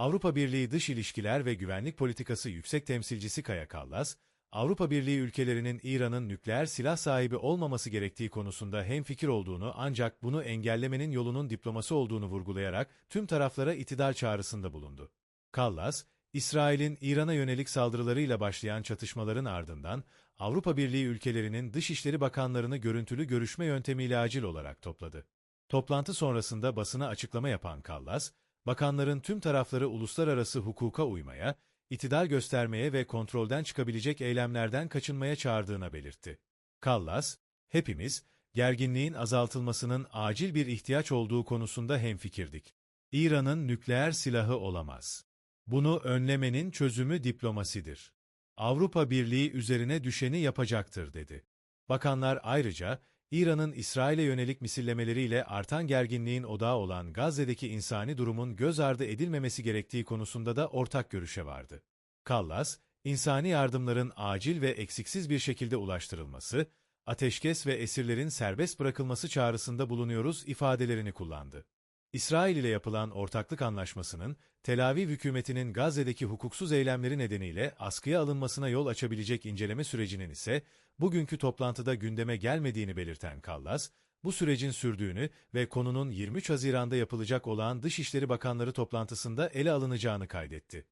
Avrupa Birliği Dış İlişkiler ve Güvenlik Politikası Yüksek Temsilcisi Kaya Kallas, Avrupa Birliği ülkelerinin İran'ın nükleer silah sahibi olmaması gerektiği konusunda hemfikir olduğunu ancak bunu engellemenin yolunun diplomasi olduğunu vurgulayarak tüm taraflara itidal çağrısında bulundu. Kallas, İsrail'in İran'a yönelik saldırılarıyla başlayan çatışmaların ardından Avrupa Birliği ülkelerinin Dışişleri Bakanlarını görüntülü görüşme yöntemiyle acil olarak topladı. Toplantı sonrasında basına açıklama yapan Kallas, bakanların tüm tarafları uluslararası hukuka uymaya, itidal göstermeye ve kontrolden çıkabilecek eylemlerden kaçınmaya çağırdığına belirtti. Kallas, hepimiz, gerginliğin azaltılmasının acil bir ihtiyaç olduğu konusunda hemfikirdik. İran'ın nükleer silahı olamaz. Bunu önlemenin çözümü diplomasidir. Avrupa Birliği üzerine düşeni yapacaktır dedi. Bakanlar ayrıca, İran'ın İsrail'e yönelik misillemeleriyle artan gerginliğin odağı olan Gazze'deki insani durumun göz ardı edilmemesi gerektiği konusunda da ortak görüşe vardı. Kallas, insani yardımların acil ve eksiksiz bir şekilde ulaştırılması, ateşkes ve esirlerin serbest bırakılması çağrısında bulunuyoruz ifadelerini kullandı. İsrail ile yapılan ortaklık anlaşmasının, Tel Aviv hükümetinin Gazze'deki hukuksuz eylemleri nedeniyle askıya alınmasına yol açabilecek inceleme sürecinin ise bugünkü toplantıda gündeme gelmediğini belirten Kallas, bu sürecin sürdüğünü ve konunun 23 Haziran'da yapılacak olan Dışişleri Bakanları toplantısında ele alınacağını kaydetti.